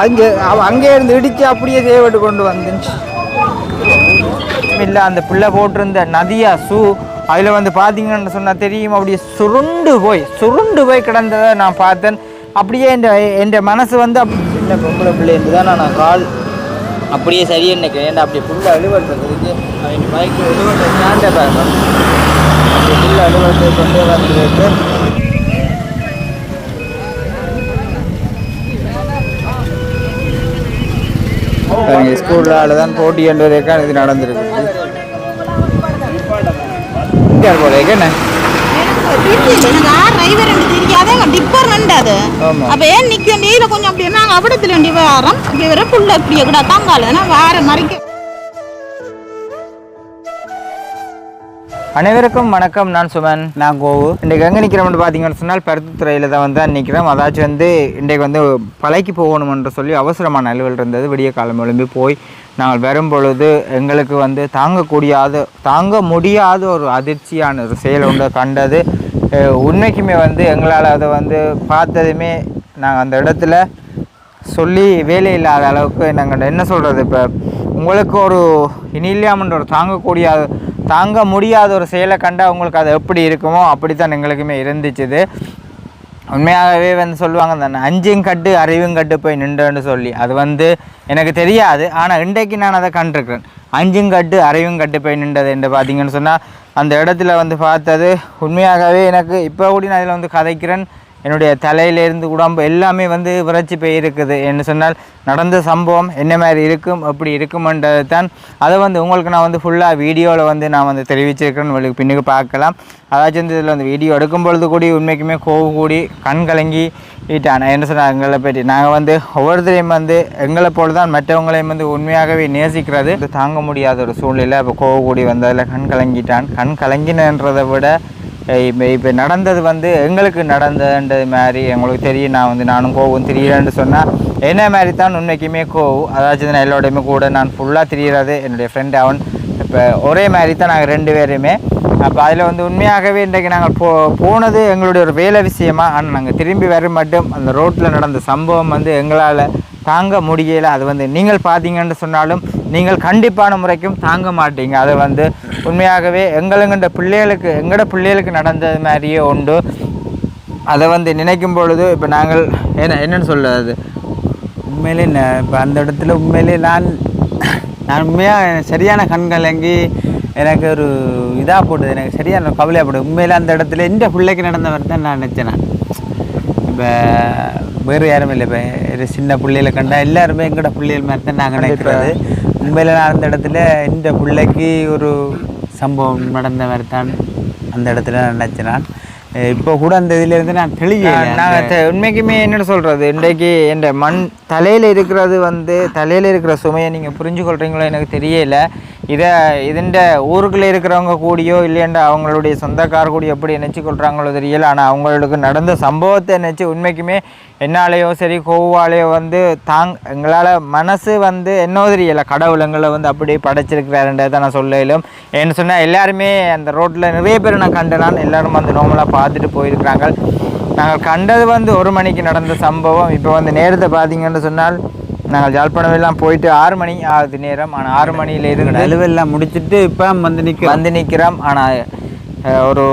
அங்கே அங்கே இருந்து இடிச்சு அப்படியே சேவட்டு கொண்டு வந்துச்சு. இல்லை அந்த பிள்ளை போட்டிருந்த நதியா ஷூ அதில் வந்து பார்த்தீங்கன்னு சொன்னால் தெரியும் அப்படியே சுருண்டு போய் சுருண்டு போய் கிடந்ததை நான் பார்த்தேன். அப்படியே என் என் மனசு வந்து அப்படி சின்ன பொம்பளை பிள்ளைன்னு தான் நான் கால் அப்படியே சரியாக நினைக்கிறேன் ஏன்னா அப்படி ஃபுல்லாக அழுவட்டுறதுக்கு அவன் பைக்கு அழுவட்ட ஸ்டாண்டை பார்க்கணும் அப்படி ஃபுல்லாக அழுவட்டு கொண்டு வந்துருக்கு ஸ்கூலால் தான் போட்டி என்பதற்கான இது நடந்திருக்கு இங்கே போல என்ன அப்ப ஏன் நிக்க கொஞ்சம் அப்படியே நாங்க அவிடத்துல வேண்டிய வாரம். இப்படி புள்ள இப்படியே கூட தாங்கால வேற மறைக்க அனைவருக்கும் வணக்கம். நான் சுமன். நான் கோவு. இன்றைக்கு எங்கே நிற்கிறோம்னு பார்த்தீங்கன்னு சொன்னால் பருத்தித்துறையில் தான் வந்து நிற்கிறோம் அதாச்சும் வந்து இன்றைக்கு வந்து பலைக்கு போகணுமென்று சொல்லி அவசரமான அலுவல் இருந்தது. விடிய காலம் எழும்பி போய் நாங்கள் வரும் பொழுது எங்களுக்கு வந்து தாங்கக்கூடியாத தாங்க முடியாத ஒரு அதிர்ச்சியான ஒரு செயல் ஒன்று கண்டது. உண்மைக்குமே வந்து எங்களால் அதை வந்து பார்த்ததுமே நாங்கள் அந்த இடத்துல சொல்லி வேலை இல்லாத அளவுக்கு நாங்கள் என்ன சொல்கிறது இப்போ உங்களுக்கு ஒரு இனிலியாமன்ற ஒரு தாங்கக்கூடிய தாங்க முடியாத ஒரு செயலை கண்டால் உங்களுக்கு அது எப்படி இருக்குமோ அப்படி தான் எங்களுக்குமே இருந்துச்சுது. உண்மையாகவே வந்து சொல்லுவாங்க அந்த அஞ்சும் கட்டு அறிவும் கட்டு போய் நின்றுன்னு சொல்லி. அது வந்து எனக்கு தெரியாது ஆனால் இன்றைக்கு நான் அதை கண்டிருக்கிறேன். அஞ்சும் கட்டு அறிவும் கட்டு போய் நின்றது என்று பார்த்தீங்கன்னு சொன்னால் அந்த இடத்துல வந்து பார்த்தது உண்மையாகவே எனக்கு இப்போ கூட நான் இதில் வந்து கதைக்கிறேன். என்னுடைய தலையிலேருந்து உடம்பு எல்லாமே வந்து விரைச்சி போயிருக்குது என்று சொன்னால் நடந்த சம்பவம் என்ன மாதிரி இருக்கும் அப்படி இருக்குமென்றது தான். அதை வந்து உங்களுக்கு நான் வந்து ஃபுல்லாக வீடியோவில் வந்து நான் வந்து தெரிவிச்சிருக்கிறேன் உங்களுக்கு பின்னுக்கு பார்க்கலாம். அதாச்சும் வந்து இதில் வந்து வீடியோ எடுக்கும் பொழுது கூடி உண்மைக்குமே கோவம் கூடி கண் கலங்கி ஈட்டான் என்ன சொன்னால் எங்களை பற்றி நாங்கள் வந்து ஒவ்வொருத்தரையும் வந்து எங்களை போல தான் மற்றவங்களையும் வந்து உண்மையாகவே நேசிக்கிறது. தாங்க முடியாத ஒரு சூழ்நிலை. இப்போ கோவம் கூடி வந்ததில் கண் கலங்கிட்டான். கண் கலங்கினன்றதை விட இப்போ இப்போ நடந்தது வந்து எங்களுக்கு நடந்ததுன்றது மாதிரி எங்களுக்கு தெரியும். நான் வந்து நானும் கோவம் திரியிறேன்னு சொன்னால் என்ன மாதிரி தான் உண்மைக்குமே கோவம் அதாச்சும் நான் எல்லோடையுமே கூட நான் ஃபுல்லாக திரியிறது என்னுடைய ஃப்ரெண்ட் அவன். இப்போ ஒரே மாதிரி தான் நாங்கள் ரெண்டு பேருமே. அப்போ அதில் வந்து உண்மையாகவே இன்றைக்கு நாங்கள் போ போனது எங்களுடைய ஒரு வேலை விஷயமா? ஆனால் நாங்கள் திரும்பி வர மட்டும் அந்த ரோட்டில் நடந்த சம்பவம் வந்து எங்களால் தாங்க முடியலை. அது வந்து நீங்கள் பார்த்தீங்கன்னு சொன்னாலும் நீங்கள் கண்டிப்பான முறைக்கும் தாங்க மாட்டீங்க. அது வந்து உண்மையாகவே எங்களுங்கிட்ட பிள்ளைகளுக்கு எங்களோட பிள்ளைகளுக்கு நடந்தது மாதிரியே உண்டு. அதை வந்து நினைக்கும் பொழுது இப்போ நாங்கள் என்ன என்னன்னு சொல்லுறது? உண்மையிலே இப்போ அந்த இடத்துல உண்மையிலே நான் நான் உண்மையாக சரியான கண்கள் எங்கி எனக்கு ஒரு இதாக போடுது எனக்கு சரியான கவலையாகப்படுது உண்மையில் அந்த இடத்துல எந்த பிள்ளைக்கு நடந்த மாதிரி தான் நான் நினச்சேன் நான். இப்போ வேறு யாரும் இல்லை. இப்போ ஒரு சின்ன பிள்ளைகளை கண்டா எல்லாருமே எங்களோட பிள்ளைகள் மாதிரி தான் நாங்கள் நினைக்கிறது. உண்மையில நான் அந்த இடத்துல இந்த பிள்ளைக்கு ஒரு சம்பவம் நடந்த மாதிரி தான் அந்த இடத்துல நான் நினச்சேன் நான் இப்போ கூட அந்த இதுலேருந்து நான் தெளிய நாங்கள் உண்மைக்குமே என்னென்னு சொல்கிறது இன்றைக்கு என் மண் தலையில் இருக்கிறது வந்து தலையில் இருக்கிற சுமையை நீங்கள் புரிஞ்சு கொள்றீங்களோ எனக்கு தெரியல. இதை இதுண்ட ஊருக்குள்ளே இருக்கிறவங்க கூடியோ இல்லையண்டா அவங்களுடைய சொந்தக்கார கூடியோ எப்படி நினச்சி கொள்கிறாங்களோ தெரியல. ஆனால் அவங்களுக்கு நடந்த சம்பவத்தை நினச்சி உண்மைக்குமே என்னாலேயோ சரி கோவாலேயோ வந்து தாங் எங்களால் மனசு வந்து என்னோ தெரியல. கடவுள் எங்களை வந்து அப்படி படைச்சிருக்கிறாருன்றதை நான் சொல்லலும். ஏன்னு சொன்னால் எல்லாருமே அந்த ரோட்டில் நிறைய பேர் நான் கண்டனான் எல்லாரும் வந்து நார்மலாக பார்த்துட்டு போயிருக்கிறாங்க. நாங்கள் கண்டது வந்து ஒரு மணிக்கு நடந்த சம்பவம். இப்போ வந்து நேரத்தை பார்த்தீங்கன்னு சொன்னால் நாங்கள் ஜாழ்ப்பாணம் எல்லாம் போயிட்டு ஆறு மணி ஆகுது நேரம். ஆனால் ஆறு மணியில இருந்து அலுவெல்லாம் முடிச்சுட்டு இப்போ வந்து நிற்க வந்து நிற்கிறோம் ஆனால் ஒரு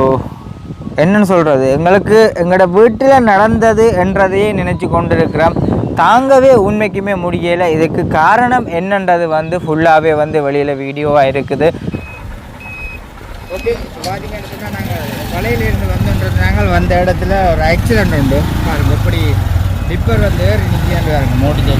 என்னன்னு சொல்கிறது எங்களுக்கு எங்களோட வீட்டில் நடந்தது என்றதையே நினச்சி கொண்டிருக்கிறோம். தாங்கவே உண்மைக்குமே முடியலை. இதுக்கு காரணம் என்னன்றது வந்து ஃபுல்லாகவே வந்து வெளியில் வீடியோவாக இருக்குது. ஓகே பார்த்தீங்கன்னு சொன்னால் நாங்கள் வலையிலிருந்து வந்தோன்றது நாங்கள் வந்த இடத்துல ஒரு ஆக்சிடென்ட் உண்டு. பாருங்க எப்படி டிப்பர் வந்து ஏறி நிற்கிறாண்டு பாருங்க மோட்டி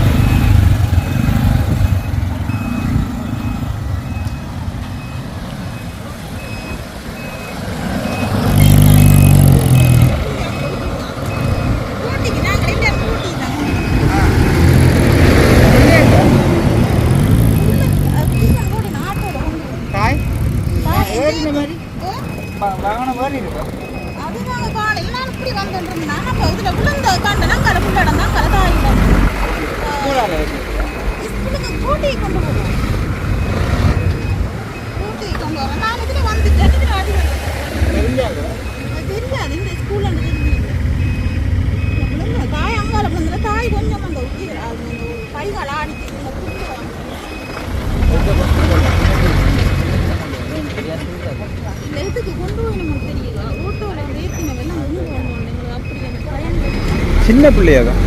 சின்ன பிள்ளையா தான்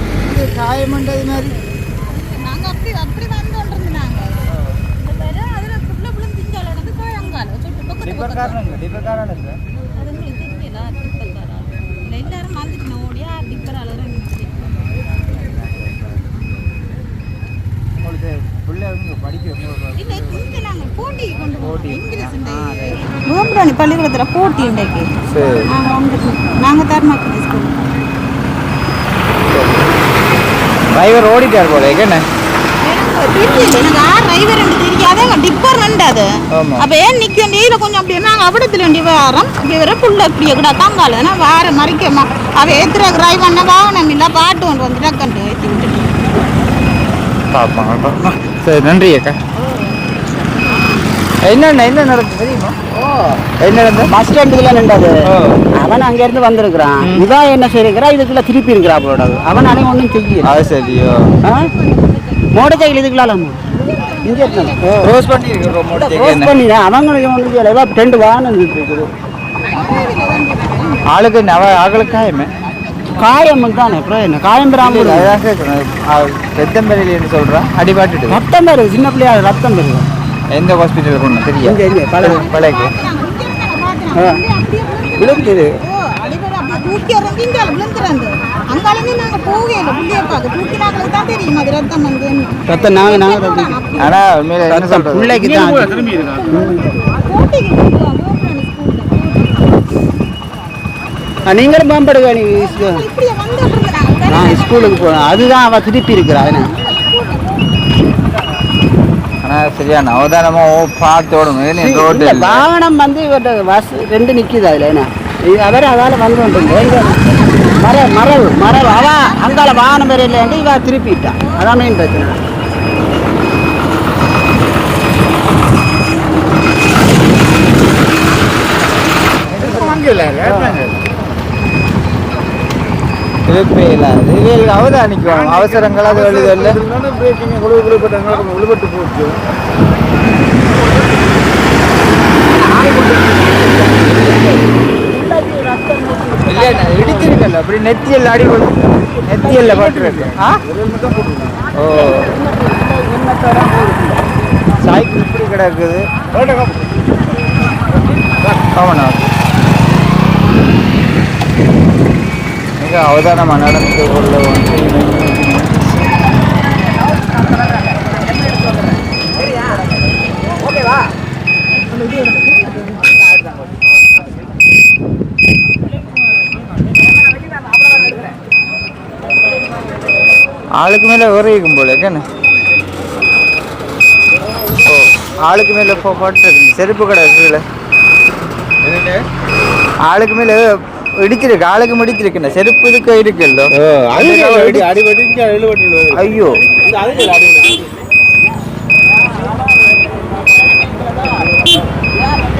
காயமண்டது மாதிரி. நாங்க அப்படி அப்படி இந்த பேரு அதுல புள்ள புள்ள திஞ்சால நடந்து கோயங்கால சுட்டு பக்கத்து பக்கத்து டிப்பக்காரனுங்க அது உங்களுக்கு தெரியல டிப்பக்காரா இல்ல எல்லாரும் வந்துட்டு ஓடியா? இங்கிலீஷ் இந்த பள்ளிக்கூடத்துல போட்டி இன்றைக்கு தர்மாக்கி ஸ்கூல் டிரைவர் ஓடிட்டார் போல என்ன. சரி நன்றி அக்கா. என்னண்ணா என்ன நடந்தது தெரியுமா? என்ன பஸ் ஸ்டாண்டுக்குள்ள நின்றது. அவன் அங்க இருந்து வந்திருக்கிறான். இவன் என்ன செய்யிருக்கிறா இதுக்குள்ள திருப்பி இருக்கிறா அவளோட அவன் அனைவன் ஒன்றும் செய்யல. அது சரியோ மோட்டர் சைக்கிள் இதுக்குள்ள இங்கே ரோஸ் பண்ணி அவங்களுக்கு ஒன்றும் செய்யல ஏதோ ரெண்டு வாகனம் நின்றுட்டு இருக்குது ஆளுக்கு நவ ஆளுக்கு காயமே. காயம் தானே? அப்புறம் என்ன? காயம் பெறாம அதான் கேட்கணும் பெத்தம்பரையிலேன்னு சொல்கிறேன் அடிபாட்டுட்டு. ரத்தம் பெருகு சின்ன பிள்ளையா ரத்தம் பெருகு எந்த ஹாஸ்பிட்டலுக்கு ஒன்று தெரியும் இங்க இங்க பல பழகு. விழுந்துது அடிப்படை அப்படியே தூக்கி இறங்கி இங்க விழுந்துறாங்க அங்காலுமே நாங்க போகவே இல்லை புள்ளிய பார்க்க. தூக்கினாங்களுக்கு தான் தெரியும் அது ரத்தம் வந்து. ரத்தம் நாங்க நாங்க ரத்தம் ஆனால் உண்மையில என்ன ரத்தம் சொல்கிறது பிள்ளைக்கு தான் போட்டிக்கு கொண்டு வாங்க, ஸ்கூல்ல. நீங்களும் மேம்படுங்க நீ இப்படியே வந்துட்டு இருக்கிறாங்க நான் ஸ்கூலுக்கு போனேன் அதுதான் அவ திருப்பி இருக்கிறா என்ன? ஆனால் சரியான அவதானமாக பார்த்து ஓடணும். இல்லை வாகனம் வந்து இவர்கிட்ட பஸ் ரெண்டு நிக்குது அதுல என்ன? அவர் அதால வந்து மர மரவு மரவு. அவ அங்கால வாகனம் வேற இல்லையாண்டு இவ திருப்பிட்டா. அதான் மெயின் பிரச்சனை. திருப்பி இல்லை. இது அவதானிக்கும் அவசரங்கள் அது எழுது இல்லை இல்லைண்ணா இடிச்சிருக்கல அப்படி நெத்தியல் அடி நெத்தியல்ல பட்டுருக்கு. ஓ. சைக்கிள் இப்படி கிடக்குது. ஆமாண்ணா மிக அவதானமாக நடந்து கொள்ள ஆளுக்கு மேலே உரையும் போல என்ன? ஓ ஆளுக்கு மேலே போட்டு செருப்பு கடை கீழே. ஆளுக்கு மேலே இடிச்சிருக்கு ஆளுக்கு முடிச்சிருக்குண்ணே செருப்பு இதுக்கு இருக்குல்ல? ஐயோ.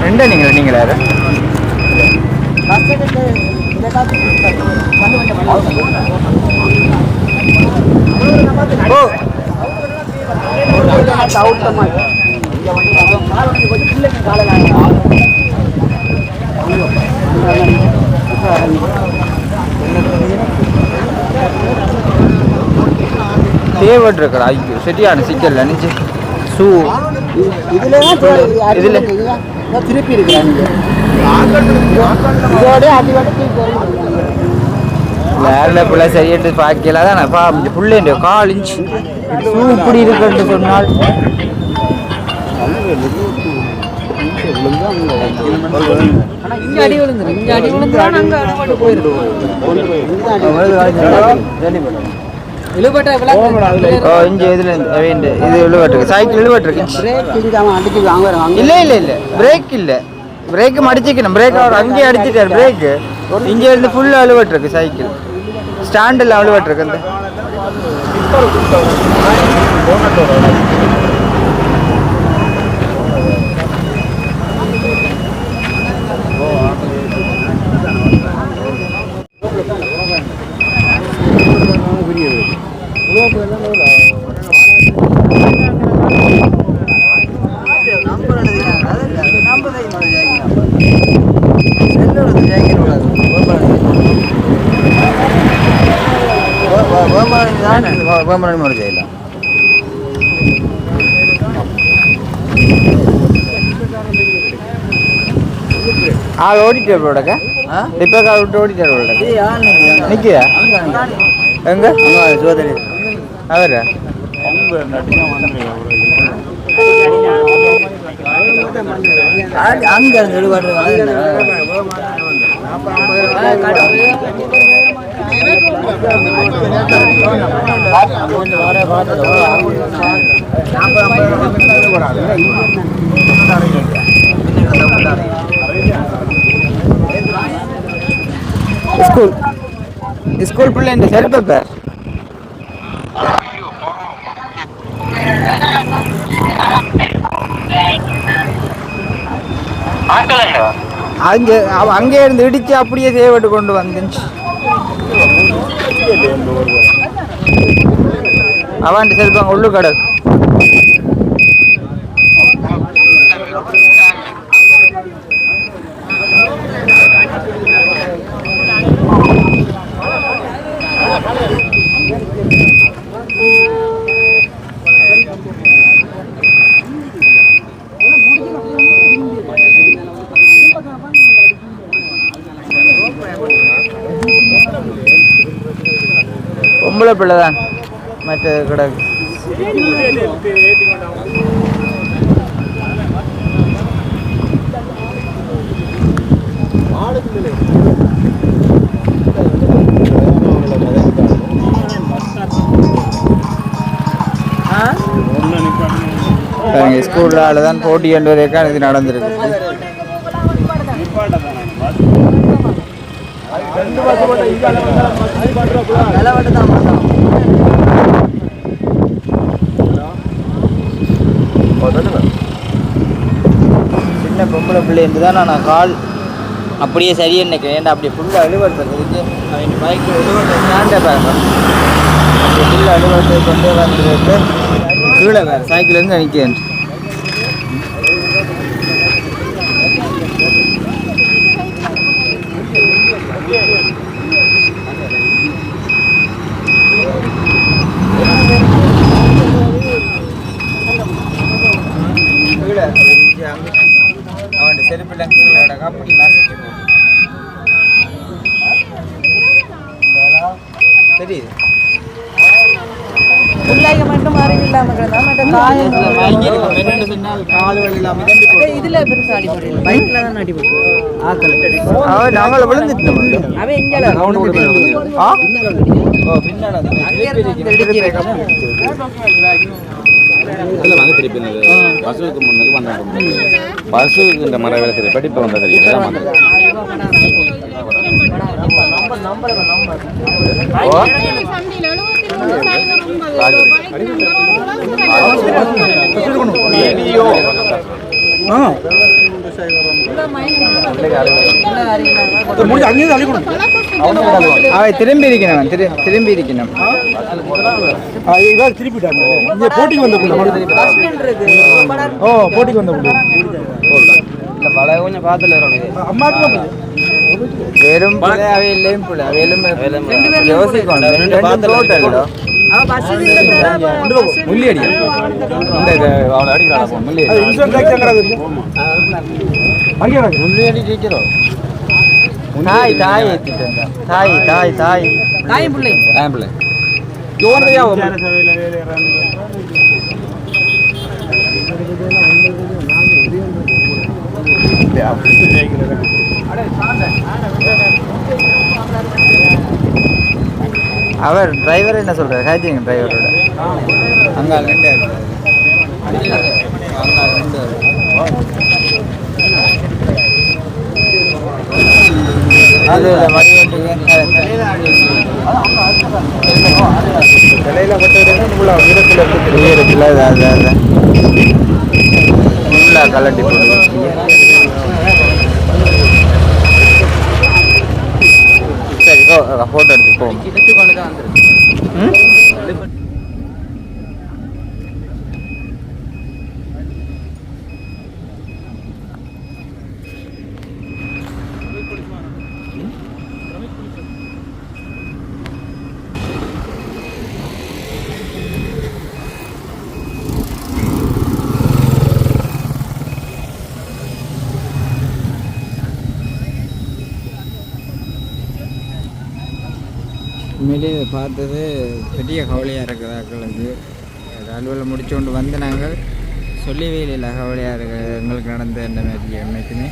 ரெண்டா நீங்களா நீங்களா யாரு? ஓ தேவைப்படுறா ஐயோ சரியான சிக்கல் நினைச்சு. ஷூ இதுல இதுல? திருப்பி இருக்கிறாங்க. வேற பிள்ளை சரியாட்டு பார்க்கல தான்? பா புள்ளேண்ட கால் இன்ச். ஷூ இப்படி இருக்குன்னு சொன்னால். ஓ இங்க இதுல இருந்து, இது சைக்கிள் இழுவட்டிருக்கு பிரேக் இங்க அடிச்சு வாங்க வாங்க. இல்ல இல்ல இல்ல. பிரேக் இல்ல. பிரேக் அடிச்சுக்கணும். பிரேக் அவர் அங்கேயே அடிச்சிட்டார். பிரேக் இங்க இருந்து ஃபுல்லா அழுவட்டிருக்கு சைக்கிள் ஸ்டாண்டில் அழுவட்டிருக்கு அந்த. ஓடிட்டார் போடக்க இப்போ கால் விட்டு ஓடிட்டார் போடக்க நிற்கியா எங்க? சோதனை அவரா அங்க ஸ்கூல் ஸ்கூல் பிள்ளை இந்த செருப்பை பேர் அங்கே அவ- அங்கே இருந்து இடிச்சு அப்படியே தேவைட்டு கொண்டு வந்துச்சு. அவன் செருப்பாங்க உள்ளு கடை பொம்பளை பிள்ளை தான் மற்ற கிடக்கு ஸ்கூலில் தான் போட்டி என்பதற்கான இது நடந்திருக்கு. சின்ன பொம்பளை பிள்ளை என்று தான் நான் கால் அப்படியே சரியாக நினைக்கிறேன் ஏன்டா அப்படி ஃபுல்லாக அழுவடுத்துறதுக்கு அவன் பைக்கு அழுவடுத்த ஸ்டாண்டை பாருங்க. அப்படியே ஃபுல்லாக அழுவடுத்து கொண்டு வந்துருக்கு கீழே வேறு சைக்கிள்லேருந்து நிற்கிறேன் கீழே இங்கே அங்கே அவன் செருப்பில் கீழே கிடக்கு அப்படி நசுக்கி போகுது தெரியுது பிள்ளைங்க மட்டும் அறிவு இல்லாம கிடந்தா மற்ற காயம் இதுல பெருசா அடிபடல பைக்ல தான் அடிபட்டு அவன் நாங்கள விழுந்துட்டோம். அவன் இங்கல ஆ? ஓ பின்னால அந்த திருப்பி. இல்ல பஸ்ஸுக்கு முன்னுக்கு வந்தாங்க. பஸ்ஸுக்கு இந்த மர வேலை தெரியும். படிப்பு வந்தா தெரியும். வந்தது. அவன் திரும்பி இருக்கணும் திரு திரும்பி இருக்கணும். ஓ வெறும் பிள்ளை. அவையிலையும் பிள்ளை அவையிலும் யோசிக்கணும் ரெண்டு டோட்டல் அவ பஸ் இல்ல முள்ளியடி இந்த இது அவளை அடிக்கிறாளா முள்ளியடி முள்ளியடி டீச்சரோ தாய் தாய் ஏத்திட்டு இருந்தா. தாய் தாய் தாய் தாயும் பிள்ளை ஆம்பிளை அவர் டிரைவர் என்ன சொல்றாரு? ஹேஜிங் டிரைவரோட அங்க ரெண்டு அது தலையில அது ஃபுல்லாக கலட்டி போடுது சரி ஃபோட்டோ எடுத்து போவோம் ம்? உண்மையிலே இதை பார்த்தது பெரிய கவலையாக அது அலுவலில் முடிச்சு கொண்டு வந்து நாங்கள் சொல்லவே இல்லை கவலையாக இருக்கிற எங்களுக்கு நடந்த இந்த மாதிரி என்னைக்குமே.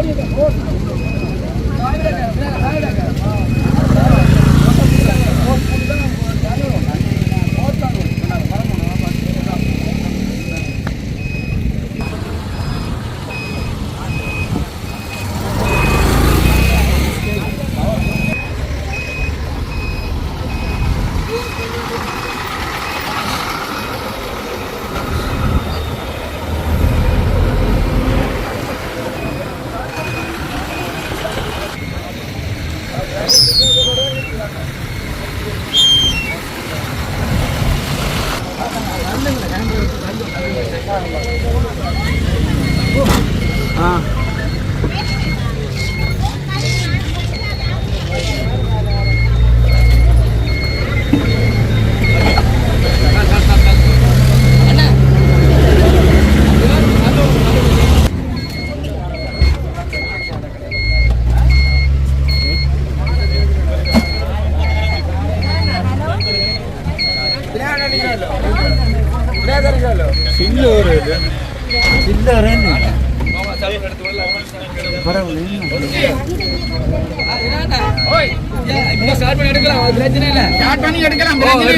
ஓடிடுங்க ஓடிடுங்க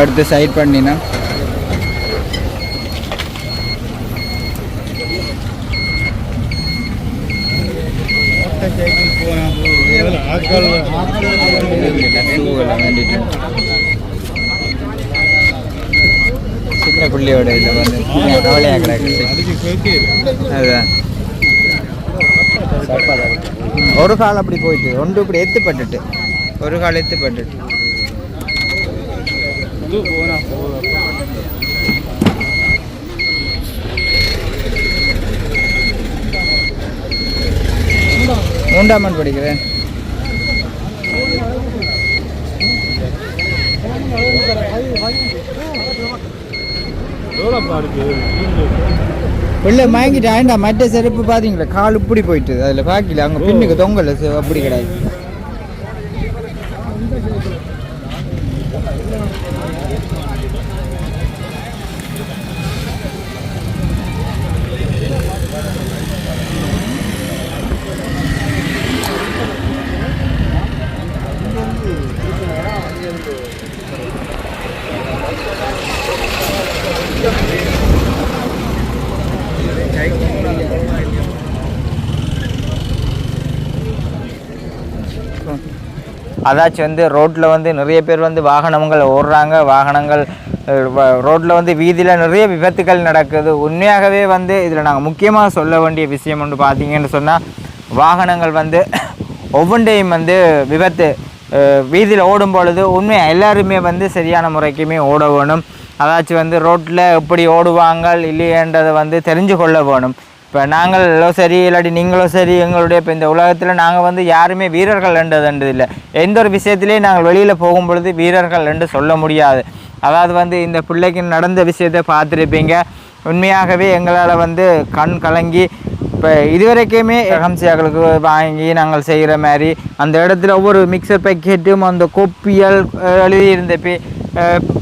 அடுத்து சைட் பண்ணினா. சின்ன பிள்ளையோட இதில் வந்து கவலையாக கிடக்கு. அதுதான் ஒரு கால் அப்படி போயிட்டு ஒன்று இப்படி எத்துப்பட்டுட்டு. ஒரு கால் எத்துப்பட்டுட்டு. மூன்றாம் ஆண்டு படிக்கிறேன். பிள்ளை வாங்கிட்டாண்டா மற்ற செருப்பு பார்த்தீங்களா கால் இப்படி போயிட்டு அதில் பார்க்கல அங்கே பின்னுக்கு தொங்கல அப்படி கிடையாது அதாச்சும் வந்து ரோட்டில் வந்து நிறைய பேர் வந்து வாகனங்கள் ஓடுறாங்க. வாகனங்கள் ரோட்டில் வந்து வீதியில் நிறைய விபத்துக்கள் நடக்குது. உண்மையாகவே வந்து இதில் நாங்கள் முக்கியமாக சொல்ல வேண்டிய விஷயம் ஒன்று பார்த்தீங்கன்னு சொன்னால் வாகனங்கள் வந்து ஒவ்வொன்றையும் வந்து விபத்து வீதியில் ஓடும் பொழுது உண்மையாக எல்லாருமே வந்து சரியான முறைக்குமே ஓட வேணும். அதாச்சும் வந்து ரோட்டில் எப்படி ஓடுவாங்க இல்லையன்றதை வந்து தெரிஞ்சு கொள்ள வேணும். இப்போ நாங்களோ சரி இல்லாட்டி நீங்களோ சரி எங்களுடைய இப்போ இந்த உலகத்தில் நாங்கள் வந்து யாருமே வீரர்கள் என்றது இல்லை. எந்த ஒரு விஷயத்திலையும் நாங்கள் வெளியில் போகும் பொழுது வீரர்கள் என்று சொல்ல முடியாது. அதாவது வந்து இந்த பிள்ளைக்கு நடந்த விஷயத்தை பார்த்துருப்பீங்க. உண்மையாகவே எங்களால் வந்து கண் கலங்கி இப்போ இதுவரைக்குமே ஹம்சியாக்களுக்கு வாங்கி நாங்கள் செய்கிற மாதிரி அந்த இடத்துல ஒவ்வொரு மிக்சர் பேக்கெட்டும் அந்த கொப்பியல் எழுதியிருந்த பே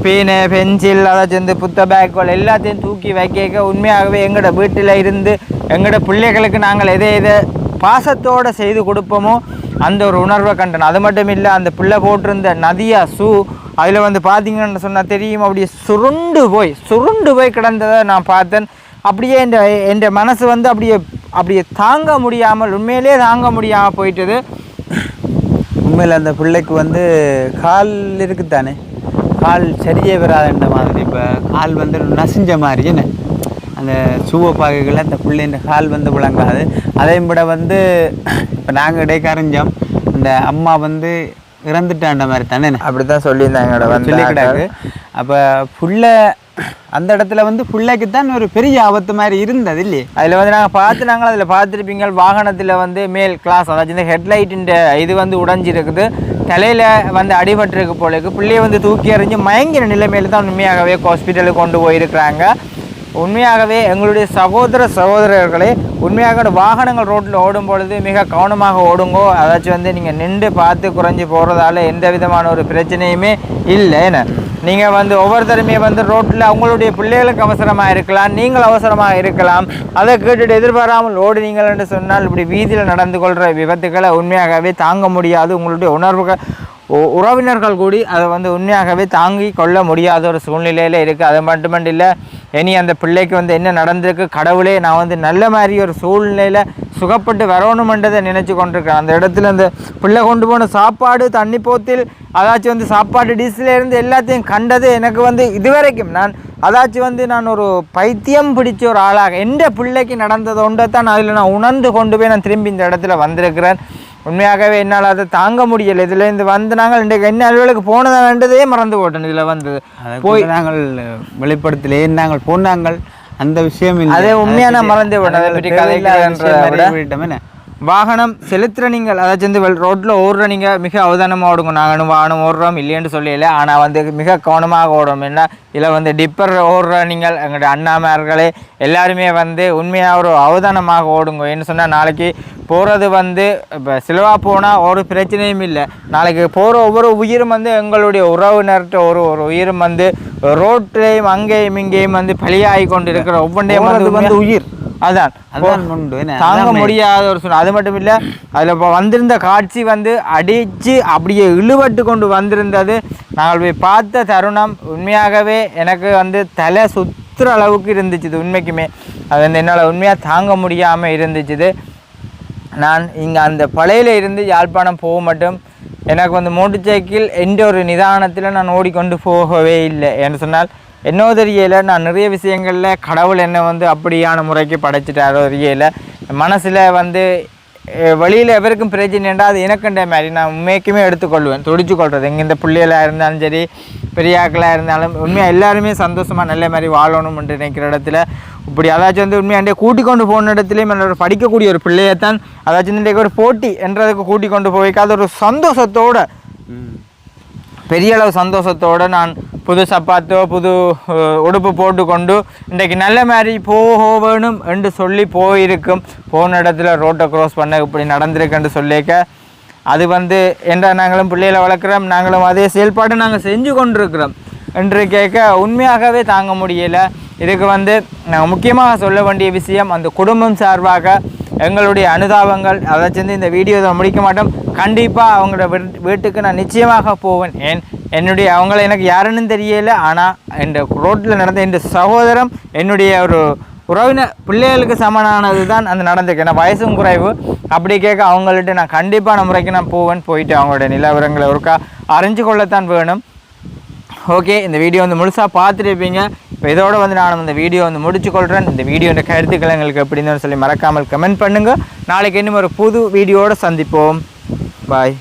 பேனு பென்சில் அதாச்சும் இந்த புத்த பேக்குகள் எல்லாத்தையும் தூக்கி வைக்க உண்மையாகவே எங்களோட வீட்டில் இருந்து எங்களோட பிள்ளைகளுக்கு நாங்கள் எதை எதை பாசத்தோடு செய்து கொடுப்போமோ அந்த ஒரு உணர்வை கண்டன. அது மட்டும் இல்லை அந்த பிள்ளை போட்டிருந்த நதியா ஷூ அதில் வந்து பார்த்தீங்கன்னு சொன்னால் தெரியும் அப்படியே சுருண்டு போய் சுருண்டு போய் கிடந்ததை நான் பார்த்தேன். அப்படியே என் என் மனசு வந்து அப்படியே அப்படியே தாங்க முடியாமல் உண்மையிலேயே தாங்க முடியாமல் போயிட்டது. உண்மையில் அந்த பிள்ளைக்கு வந்து கால் இருக்குதானே? கால் சரியே வராதுன்ற மாதிரி. இப்போ கால் வந்து நசிஞ்ச மாதிரி என்ன? அந்த சூவ பாகைகளில் அந்த பிள்ளைன்ற கால் வந்து விளங்காது. அதையும் விட வந்து இப்போ நாங்கள் இடைக்கறிஞ்சோம் இந்த அம்மா வந்து இறந்துட்டான்ற மாதிரி தானே? அப்படி தான் சொல்லியிருந்தாங்க வந்து சொல்லிக்கிடாது அப்போ புள்ள அந்த இடத்துல வந்து பிள்ளைக்கு தான் ஒரு பெரிய ஆபத்து மாதிரி இருந்தது இல்லையே? அதில் வந்து நாங்கள் பார்த்து நாங்கள் அதில் பார்த்துருப்பீங்க. வாகனத்தில் வந்து மேல் கிளாஸ் அதாச்சும் இந்த ஹெட்லைட்டின் இது வந்து உடைஞ்சிருக்குது. தலையில் வந்து அடிபட்டிருக்கு போல பிள்ளையை வந்து தூக்கி எறிஞ்சு மயங்கிற நிலைமையில தான் உண்மையாகவே ஹாஸ்பிட்டலுக்கு கொண்டு போயிருக்கிறாங்க. உண்மையாகவே எங்களுடைய சகோதர சகோதரர்களே உண்மையாக வாகனங்கள் ரோட்டில் ஓடும் பொழுது மிக கவனமாக ஓடுங்கோ. அதாச்சும் வந்து நீங்கள் நின்று பார்த்து குறைஞ்சி போகிறதால எந்த விதமான ஒரு பிரச்சனையுமே இல்லை என்ன நீங்கள் வந்து ஒவ்வொருத்தருமே வந்து ரோட்டில் அவங்களுடைய பிள்ளைகளுக்கு அவசரமாக இருக்கலாம் நீங்கள் அவசரமாக இருக்கலாம். அதை கேட்டுட்டு எதிர்பாராமல் ஓடுனீங்கள் என்று சொன்னால் இப்படி வீதியில் நடந்து கொள்கிற விபத்துக்களை உண்மையாகவே தாங்க முடியாது. உங்களுடைய உணர்வுகள் உ- உறவினர்கள் கூடி அதை வந்து உண்மையாகவே தாங்கி கொள்ள முடியாத ஒரு சூழ்நிலையில் இருக்குது அது மட்டுமட்டு இல்லை இனி அந்த பிள்ளைக்கு வந்து என்ன நடந்திருக்கு? கடவுளே நான் வந்து நல்ல மாதிரி ஒரு சூழ்நிலையில் சுகப்பட்டு வரணுமென்றதை நினச்சி கொண்டிருக்கேன் அந்த இடத்துல அந்த பிள்ளை கொண்டு போன சாப்பாடு தண்ணி போத்தில் அதாச்சும் வந்து சாப்பாடு டிஷ்ல இருந்து எல்லாத்தையும் கண்டது எனக்கு வந்து இதுவரைக்கும். நான் அதாச்சும் வந்து நான் ஒரு பைத்தியம் பிடிச்ச ஒரு ஆளாக எந்த பிள்ளைக்கு நடந்தது ஒன்றை தான் அதில் நான் உணர்ந்து கொண்டு போய் நான் திரும்பி இந்த இடத்துல வந்திருக்கிறேன். உண்மையாகவே என்னால் அதை தாங்க முடியலை. இதில் இருந்து வந்து நாங்கள் இன்றைக்கு என்ன அலுவலுக்கு போனதான்றதே மறந்து போட்டேன். இதில் வந்தது. போய் நாங்கள் வெளிப்படுத்தலே நாங்கள் போனாங்கள். அந்த விஷயம். அதே உண்மையா நான் அதை மறந்தே. அதை அதில் பற்றி நிறைய விட. வாகனம் செலுத்துகிற நீங்கள் அதாச்சும் இந்த ரோட்டில் ஓடுற நீங்கள் மிக அவதானமாக ஓடுங்க. நாங்களும் வாகனம் ஓடுறோம் இல்லையென்று சொல்லல. ஆனால் வந்து மிக கவனமாக ஓடுறோம். என்ன? இதில் வந்து டிப்பர் ஓடுற நீங்கள் எங்களுடைய அண்ணாமார்களே எல்லாருமே வந்து உண்மையாக ஒரு அவதானமாக ஓடுங்க. என்ன சொன்னால் நாளைக்கு போகிறது வந்து இப்போ சிலவாக போனால் ஒரு பிரச்சனையும் இல்லை. நாளைக்கு போகிற ஒவ்வொரு உயிரும் வந்து எங்களுடைய உறவினர்கிட்ட ஒரு ஒரு உயிரும் வந்து ரோட்லேயும் அங்கேயும் இங்கேயும் வந்து பலியாகி கொண்டு இருக்கிற ஒவ்வொன்றையும் வந்து வந்து உயிர். அதான்? தாங்க. முடியாத ஒரு சூழ்நிலை. அது மட்டும் இல்லை அதில் இப்போ வந்திருந்த காட்சி வந்து அடித்து அப்படியே இழுபட்டு கொண்டு வந்திருந்தது. நாங்கள் போய் பார்த்த தருணம் உண்மையாகவே எனக்கு வந்து தலை சுற்றுற அளவுக்கு இருந்துச்சு உண்மைக்குமே. அது வந்து என்னால் உண்மையாக தாங்க முடியாமல் இருந்துச்சு நான் இங்கே அந்த பழையில இருந்து யாழ்ப்பாணம் போக மட்டும் எனக்கு வந்து மோட்டர் சைக்கிள் எந்த ஒரு நிதானத்தில் நான் ஓடிக்கொண்டு போகவே இல்லை என்று சொன்னால் என்னோ தெரியல நான் நிறைய விஷயங்களில் கடவுள் என்னை வந்து அப்படியான முறைக்கு படைச்சிட்டாரோ தெரியல. மனசில் வந்து வழியில் எவருக்கும் பிரச்சனைண்டா அது எனக்குன்ற மாதிரி. நான் உண்மைக்குமே எடுத்துக்கொள்வேன். துடிச்சு கொள்வது எங்கே இந்த பிள்ளைகளாக இருந்தாலும் சரி பெரியாக்களாக இருந்தாலும் உண்மையாக எல்லாருமே சந்தோஷமாக நல்ல மாதிரி வாழணும்னு நினைக்கிற இடத்துல இப்படி அதாச்சும் வந்து உண்மையாண்டே கூட்டிக் கொண்டு போன இடத்துலையும் என்னோட படிக்கக்கூடிய ஒரு பிள்ளையைத்தான் அதாச்சும் இன்றைக்கு ஒரு போட்டி என்றதுக்கு கூட்டி கொண்டு போய் அது ஒரு சந்தோஷத்தோட பெரிய அளவு சந்தோஷத்தோடு நான் புது சப்பாத்தோ புது உடுப்பு போட்டுக்கொண்டு இன்றைக்கு நல்ல மாதிரி போகோ வேணும் என்று சொல்லி போயிருக்கும். போன இடத்துல ரோட்டை க்ராஸ் பண்ண இப்படி நடந்திருக்குன்னு சொல்லிக்க. அது வந்து என்ற நாங்களும் பிள்ளைகளை வளர்க்குறோம் நாங்களும் அதே செயல்பாடு நாங்கள் செஞ்சு கொண்டிருக்கிறோம் என்று கேட்க உண்மையாகவே தாங்க முடியலை. இதுக்கு வந்து நான் முக்கியமாக சொல்ல வேண்டிய விஷயம் அந்த குடும்பம் சார்பாக எங்களுடைய அனுதாபங்கள் அதை சேர்ந்து இந்த வீடியோ இதை முடிக்க மாட்டோம். கண்டிப்பாக அவங்களோட வீட்- வீட்டுக்கு நான் நிச்சயமாக போவேன். ஏன் என்னுடைய அவங்கள எனக்கு யாருன்னு தெரியல ஆனால் இந்த ரோட்டில் நடந்த இந்த சகோதரம் என்னுடைய ஒரு உறவினர் பிள்ளைகளுக்கு சமனானது தான் அந்த நடந்திருக்கு. ஏன்னா வயசும் குறைவு. அப்படி கேட்க அவங்கள்ட்ட நான் கண்டிப்பான முறைக்கு நான் போவேன். போயிட்டு அவங்களோட நிலவரங்களை ஒருக்கா அறிஞ்சு கொள்ளத்தான் வேணும். ஓகே இந்த வீடியோ வந்து முழுசாக பார்த்துருப்பீங்க. இப்போ இதோடு வந்து நான் இந்த வீடியோ வந்து முடிச்சு கொள்கிறேன் இந்த வீடியோட கருத்துக்கள் எங்களுக்கு எப்படின்னு சொல்லி மறக்காமல் கமெண்ட் பண்ணுங்கள் நாளைக்கு இன்னும் ஒரு புது வீடியோட சந்திப்போம். பாய்